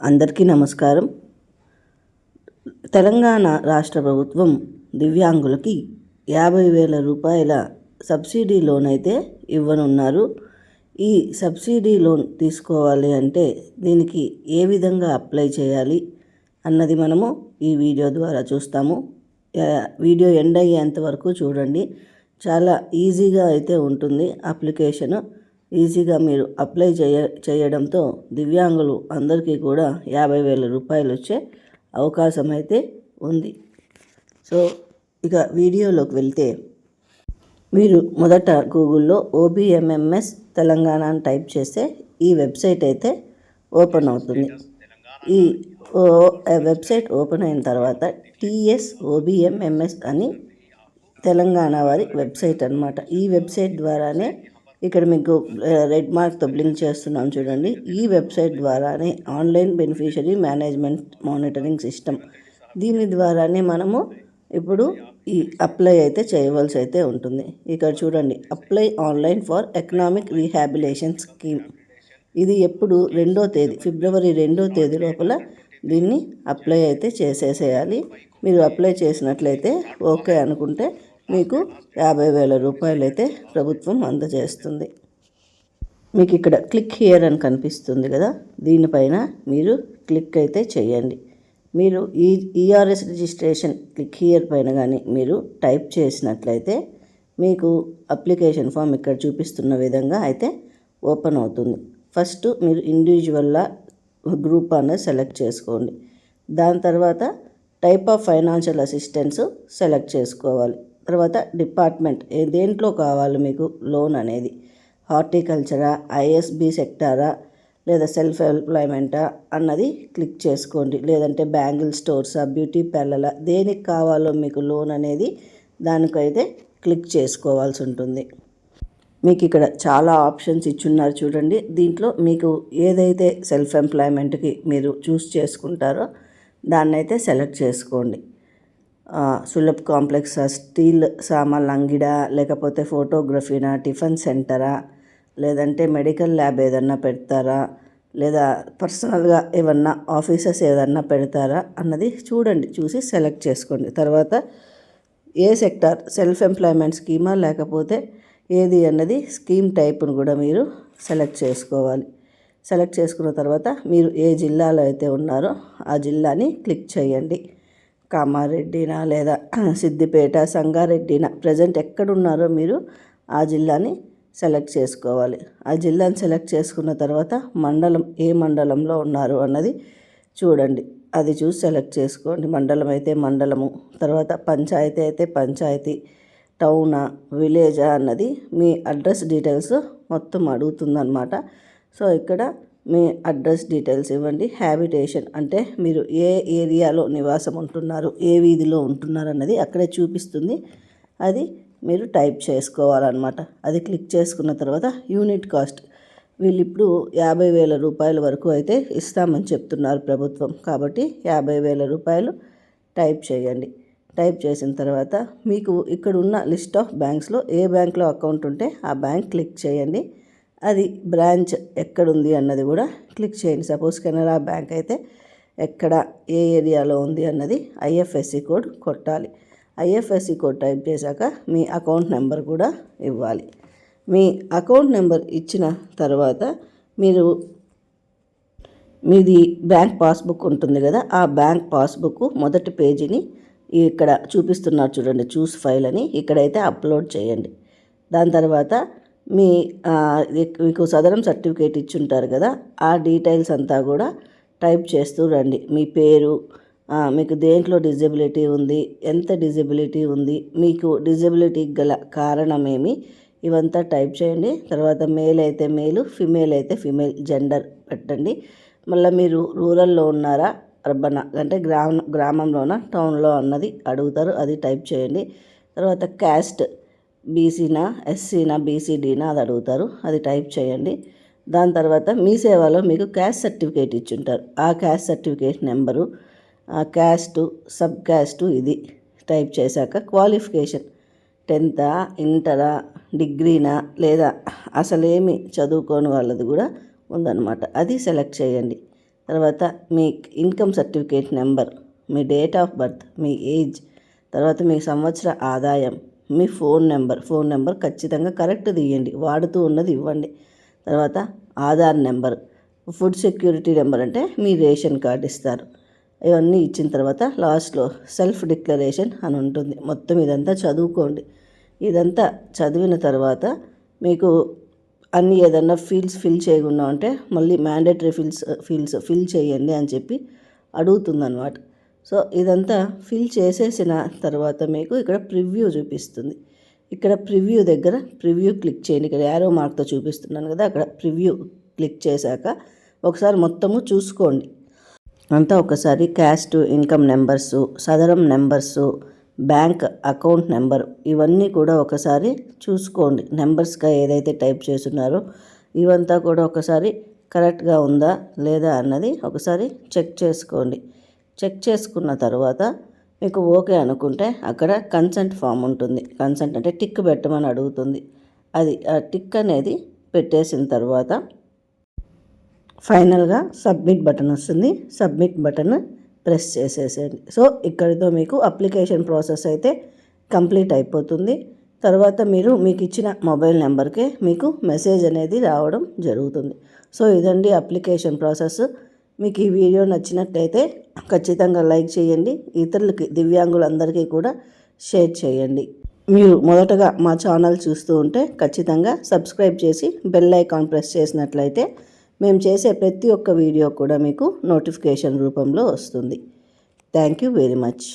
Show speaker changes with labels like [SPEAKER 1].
[SPEAKER 1] అందరికీ నమస్కారం. తెలంగాణ రాష్ట్ర ప్రభుత్వం దివ్యాంగులకి యాభై వేల రూపాయల సబ్సిడీ లోన్ అయితే ఇవ్వనున్నారు. ఈ సబ్సిడీ లోన్ తీసుకోవాలి అంటే దీనికి ఏ విధంగా అప్లై చేయాలి అన్నది మనము ఈ వీడియో ద్వారా చూస్తాము. వీడియో ఎండ్ అయ్యేంత వరకు చూడండి. చాలా ఈజీగా అయితే ఉంటుంది అప్లికేషన్. ఈజీగా మీరు అప్లై చేయ చేయడంతో దివ్యాంగులు అందరికీ కూడా యాభై వేల రూపాయలు వచ్చే అవకాశం అయితే ఉంది. సో ఇక వీడియోలోకి వెళ్తే మీరు మొదట గూగుల్లో ఓబిఎంఎంఎస్ తెలంగాణ అని టైప్ చేస్తే ఈ వెబ్సైట్ అయితే ఓపెన్ అవుతుంది. ఈ ఓ- వెబ్సైట్ ఓపెన్ అయిన తర్వాత టిఎస్ ఓబిఎంఎంఎస్ అని తెలంగాణ వారి వెబ్సైట్ అనమాట ఈ వెబ్సైట్ ద్వారానే ఇక్కడ మీకు రెడ్ మార్క్తో బ్లింక్ చేస్తున్నాం చూడండి. ఈ వెబ్సైట్ ద్వారానే online beneficiary management monitoring system దీని ద్వారానే మనము ఇప్పుడు ఈ అప్లై అయితే చేయవలసి అయితే ఉంటుంది. ఇక్కడ చూడండి apply online for economic rehabilitation scheme ఇది ఎప్పుడు రెండో తేదీ ఫిబ్రవరి రెండో తేదీ లోపల దీన్ని అప్లై అయితే చేసేసేయాలి. మీరు అప్లై చేసినట్లయితే ఓకే అనుకుంటే మీకు యాభై వేల రూపాయలు అయితే ప్రభుత్వం అందజేస్తుంది. మీకు ఇక్కడ క్లిక్ హియర్ అని కనిపిస్తుంది కదా దీనిపైన మీరు క్లిక్ అయితే చేయండి. మీరు ఈ ఈఆర్ఎస్ రిజిస్ట్రేషన్ క్లిక్ హియర్ పైన కానీ మీరు టైప్ చేసినట్లయితే మీకు అప్లికేషన్ ఫామ్ ఇక్కడ చూపిస్తున్న విధంగా అయితే ఓపెన్ అవుతుంది. ఫస్ట్ మీరు ఇండివిజువల్లా గ్రూప్ అనేది సెలెక్ట్ చేసుకోండి. దాని తర్వాత type of financial assistance select చేసుకోవాలి. తర్వాత డిపార్ట్మెంట్. దేంట్లో కావాలి మీకు లోన్ అనేది? హార్టికల్చరా ఐఎస్బి సెక్టారా లేదా సెల్ఫ్ ఎంప్లాయ్మెంటా అన్నది క్లిక్ చేసుకోండి. లేదంటే బ్యాంగిల్ స్టోర్సా బ్యూటీ పార్లరా దేనికి కావాలో మీకు లోన్ అనేది దానికైతే క్లిక్ చేసుకోవాల్సి ఉంటుంది. మీకు ఇక్కడ చాలా ఆప్షన్స్ ఇచ్చున్నారు చూడండి. దీంట్లో మీకు ఏదైతే సెల్ఫ్ ఎంప్లాయ్మెంట్కి మీరు చూస్ చేసుకుంటారో దాన్నైతే సెలెక్ట్ చేసుకోండి. సులభ్ కాంప్లెక్స్ స్టీల్ సామాన్ల అంగిడా లేకపోతే ఫోటోగ్రఫీనా టిఫిన్ సెంటరా లేదంటే మెడికల్ ల్యాబ్ ఏదన్నా పెడతారా లేదా పర్సనల్గా ఏమన్నా ఆఫీసెస్ ఏదన్నా పెడతారా అన్నది చూడండి చూసి సెలెక్ట్ చేసుకోండి. తర్వాత ఏ సెక్టార్ సెల్ఫ్ ఎంప్లాయ్మెంట్ స్కీమా లేకపోతే ఏది అన్నది స్కీమ్ టైప్ను కూడా మీరు సెలెక్ట్ చేసుకోవాలి. సెలెక్ట్ చేసుకున్న తర్వాత మీరు ఏ జిల్లాలో అయితే ఉన్నారో ఆ జిల్లాని క్లిక్ చేయండి. కామారెడ్డినా లేదా సిద్దిపేట సంగారెడ్డినా ప్రజెంట్ ఎక్కడున్నారో మీరు ఆ జిల్లాని సెలెక్ట్ చేసుకోవాలి. ఆ జిల్లాని సెలెక్ట్ చేసుకున్న తర్వాత మండలం ఏ మండలంలో ఉన్నారు అన్నది చూడండి. అది చూసి సెలెక్ట్ చేసుకోండి. మండలం అయితే మండలము తర్వాత పంచాయతీ అయితే పంచాయతీ టౌనా విలేజా అన్నది మీ అడ్రస్ డీటెయిల్స్ మొత్తం అడుగుతుందన్నమాట. సో ఇక్కడ మీ అడ్రస్ డీటెయిల్స్ ఇవ్వండి. హ్యాబిటేషన్ అంటే మీరు ఏ ఏరియాలో నివాసం ఉంటున్నారు ఏ వీధిలో ఉంటున్నారు అన్నది అక్కడే చూపిస్తుంది. అది మీరు టైప్ చేసుకోవాలన్నమాట. అది క్లిక్ చేసుకున్న తర్వాత యూనిట్ కాస్ట్. వీళ్ళు ఇప్పుడు యాభై వేల రూపాయల వరకు అయితే ఇస్తామని చెప్తున్నారు ప్రభుత్వం. కాబట్టి యాభై వేల రూపాయలు టైప్ చేయండి. టైప్ చేసిన తర్వాత మీకు ఇక్కడ ఉన్న లిస్ట్ ఆఫ్ బ్యాంక్స్లో ఏ బ్యాంక్లో అకౌంట్ ఉంటే ఆ బ్యాంక్ క్లిక్ చేయండి. అది బ్రాంచ్ ఎక్కడుంది అన్నది కూడా క్లిక్ చేయండి. సపోజ్ కెనరా బ్యాంక్ అయితే ఎక్కడ ఏ ఏరియాలో ఉంది అన్నది ఐఎఫ్ఎస్సి కోడ్ కొట్టాలి. ఐఎఫ్ఎస్సి కోడ్ టైప్ చేశాక మీ అకౌంట్ నెంబర్ కూడా ఇవ్వాలి. మీ అకౌంట్ నెంబర్ ఇచ్చిన తర్వాత మీరు మీది బ్యాంక్ పాస్బుక్ ఉంటుంది కదా ఆ బ్యాంక్ పాస్బుక్ మొదటి పేజీని ఇక్కడ చూపిస్తున్నారు చూడండి చూస్ ఫైల్ అని. ఇక్కడైతే అప్లోడ్ చేయండి. దాని తర్వాత మీ మీకు సదరం సర్టిఫికేట్ ఇచ్చుంటారు కదా ఆ డీటెయిల్స్ అంతా కూడా టైప్ చేస్తూ రండి. మీ పేరు మీకు దేంట్లో డిజబిలిటీ ఉంది ఎంత డిజబిలిటీ ఉంది మీకు డిజబిలిటీకి గల కారణమేమి ఇవంతా టైప్ చేయండి. తర్వాత మేల్ అయితే మేలు ఫిమేల్ అయితే ఫిమేల్ జెండర్ పెట్టండి. మళ్ళీ మీరు రూరల్లో ఉన్నారా అర్బన్ అంటే గ్రామ గ్రామంలోనా టౌన్లో అన్నది అడుగుతారు అది టైప్ చేయండి. తర్వాత క్యాస్ట్ బీసీనా ఎస్సీనా బీసీడీనా అది అడుగుతారు. అది టైప్ చేయండి. దాని తర్వాత మీ సేవలో మీకు క్యాస్ట్ సర్టిఫికేట్ ఇచ్చుంటారు. ఆ క్యాస్ట్ సర్టిఫికేట్ నెంబరు ఆ క్యాస్టు సబ్ క్యాస్టు ఇది టైప్ చేశాక క్వాలిఫికేషన్. టెన్తా ఇంటరా డిగ్రీనా లేదా అసలేమి చదువుకోని వాళ్ళది కూడా ఉందన్నమాట. అది సెలెక్ట్ చేయండి. తర్వాత మీ ఇన్కమ్ సర్టిఫికేట్ నెంబర్ మీ డేట్ ఆఫ్ బర్త్ మీ ఏజ్ తర్వాత మీ సంవత్సర ఆదాయం మీ ఫోన్ నెంబర్ ఫోన్ నెంబర్ ఖచ్చితంగా కరెక్ట్ తీయండి. వాడుతూ ఉన్నది ఇవ్వండి. తర్వాత Aadhaar number food security number అంటే మీ రేషన్ కార్డు ఇస్తారు. ఇవన్నీ ఇచ్చిన తర్వాత లాస్ట్లో సెల్ఫ్ డిక్లరేషన్ అని ఉంటుంది. మొత్తం ఇదంతా చదువుకోండి. ఇదంతా చదివిన తర్వాత మీకు అన్ని ఏదన్నా ఫీల్స్ ఫిల్ చేయకుండా ఉంటే మళ్ళీ మ్యాండేటరీ ఫీల్స్ ఫీల్స్ ఫిల్ చేయండి అని చెప్పి అడుగుతుందన్నమాట. సో ఇదంతా ఫిల్ చేసేసిన తర్వాత మీకు ఇక్కడ ప్రివ్యూ చూపిస్తుంది. ఇక్కడ ప్రివ్యూ దగ్గర ప్రివ్యూ క్లిక్ చేయండి. ఇక్కడ యారో మార్క్తో చూపిస్తున్నాను కదా అక్కడ ప్రివ్యూ క్లిక్ చేశాక ఒకసారి మొత్తము చూసుకోండి. అంతా ఒకసారి caste income numbers Sadarem numbers bank account number ఇవన్నీ కూడా ఒకసారి చూసుకోండి. నెంబర్స్గా ఏదైతే టైప్ చేస్తున్నారో ఇవంతా కూడా ఒకసారి కరెక్ట్గా ఉందా లేదా అన్నది ఒకసారి చెక్ చేసుకోండి. చెక్ చేసుకున్న తర్వాత మీకు ఓకే అనుకుంటే అక్కడ కన్సెంట్ ఫామ్ ఉంటుంది. కన్సెంట్ అంటే టిక్ పెట్టమని అడుగుతుంది. అది ఆ టిక్ అనేది పెట్టేసిన తర్వాత ఫైనల్గా సబ్మిట్ బటన్ వస్తుంది. సబ్మిట్ బటన్ ప్రెస్ చేసేసేయండి. సో ఇక్కడితో మీకు అప్లికేషన్ ప్రాసెస్ అయితే కంప్లీట్ అయిపోతుంది. తర్వాత మీరు మీకు ఇచ్చిన మొబైల్ నెంబర్కే మీకు మెసేజ్ అనేది రావడం జరుగుతుంది. సో ఇదండి అప్లికేషన్ ప్రాసెస్. మీకు ఈ వీడియో నచ్చినట్లయితే ఖచ్చితంగా లైక్ చేయండి. ఇతరులకి దివ్యాంగులందరికీ కూడా షేర్ చేయండి. మీరు మొదటగా మా ఛానల్ చూస్తూ ఉంటే ఖచ్చితంగా సబ్స్క్రైబ్ చేసి బెల్ ఐకాన్ ప్రెస్ చేసినట్లయితే మేము చేసే ప్రతి ఒక్క వీడియో కూడా మీకు నోటిఫికేషన్ రూపంలో వస్తుంది. Thank you very much.